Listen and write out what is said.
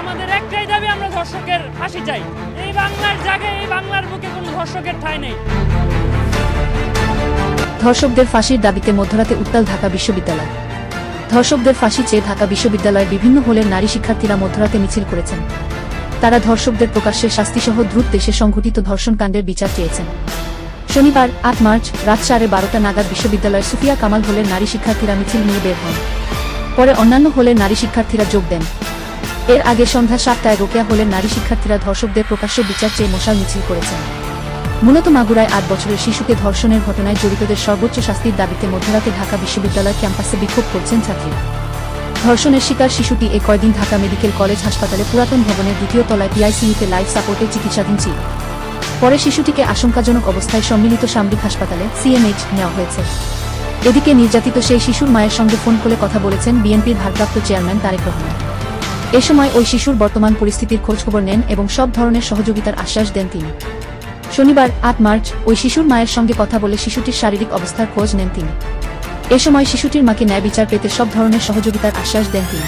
আমাদের একটাই দাবি আমরা ধর্ষকের ফাঁসি চাই। এই বাংলার জায়গায় এই বাংলার বুকে কোনো ধর্ষকের ঠাঁই নেই। ধর্ষকদের ফাঁসির দাবিতে মধ্যরাতে উত্তাল ঢাকা বিশ্ববিদ্যালয়। ধর্ষকদের ফাঁসি চেয়ে ঢাকা বিশ্ববিদ্যালয়ের বিভিন্ন হোলের নারী শিক্ষার্থীরা মধ্যরাতে মিছিল করেছেন। তারা ধর্ষকদের প্রকাশ্যে শাস্তিসহ দ্রুত দেশে সংঘটিত ধর্ষণকাণ্ডের বিচার চেয়েছেন। শনিবার আট মার্চ রাত সাড়ে বারোটা নাগাদ বিশ্ববিদ্যালয়ের সুফিয়া কামাল হোলের নারী শিক্ষার্থীরা মিছিল নিয়ে বের হন। পরে অন্যান্য হলে নারী শিক্ষার্থীরা যোগ দেন। এর আগে সন্ধ্যা সাতটায় রোকেয়া হোলের নারী শিক্ষার্থীরা ধর্ষকদের প্রকাশ্য বিচার চেয়ে মশাল মিছিল করেছেন। মূলত মাগুরায় আট বছরের শিশুকে ধর্ষণের ঘটনায় জড়িতদের সর্বোচ্চ শাস্তির দাবিতে মধ্যরাতে ঢাকা বিশ্ববিদ্যালয় ক্যাম্পাসে বিক্ষোভ করছেন ছাত্রীরা ধর্ষণের শিকার শিশুটি এ কয়দিন ঢাকা মেডিকেল কলেজ হাসপাতালে পুরাতন ভবনের দ্বিতীয় তলায় পিআইসিইউতে লাইফ সাপোর্টে চিকিৎসাধীন ছিল। পরে শিশুটিকে আশঙ্কাজনক অবস্থায় সম্মিলিত সামরিক হাসপাতালে সিএমএইচ নেওয়া হয়েছে। এদিকে নির্যাতিত সেই শিশুর মায়ের সঙ্গে ফোন করে কথা বলেছেন বিএনপির ভারপ্রাপ্ত চেয়ারম্যান তারেক রহমান। এ সময় ওই শিশুর বর্তমান পরিস্থিতির খোঁজখবর নেন এবং সব ধরনের সহযোগিতার আশ্বাস দেন তিনি। শনিবার আট মার্চ ওই শিশুর মায়ের সঙ্গে কথা বলে শিশুটির শারীরিক অবস্থার খোঁজ নেন তিনি। এ সময় শিশুটির মাকে ন্যায় বিচার পেতে সব ধরনের সহযোগিতার আশ্বাস দেন তিনি।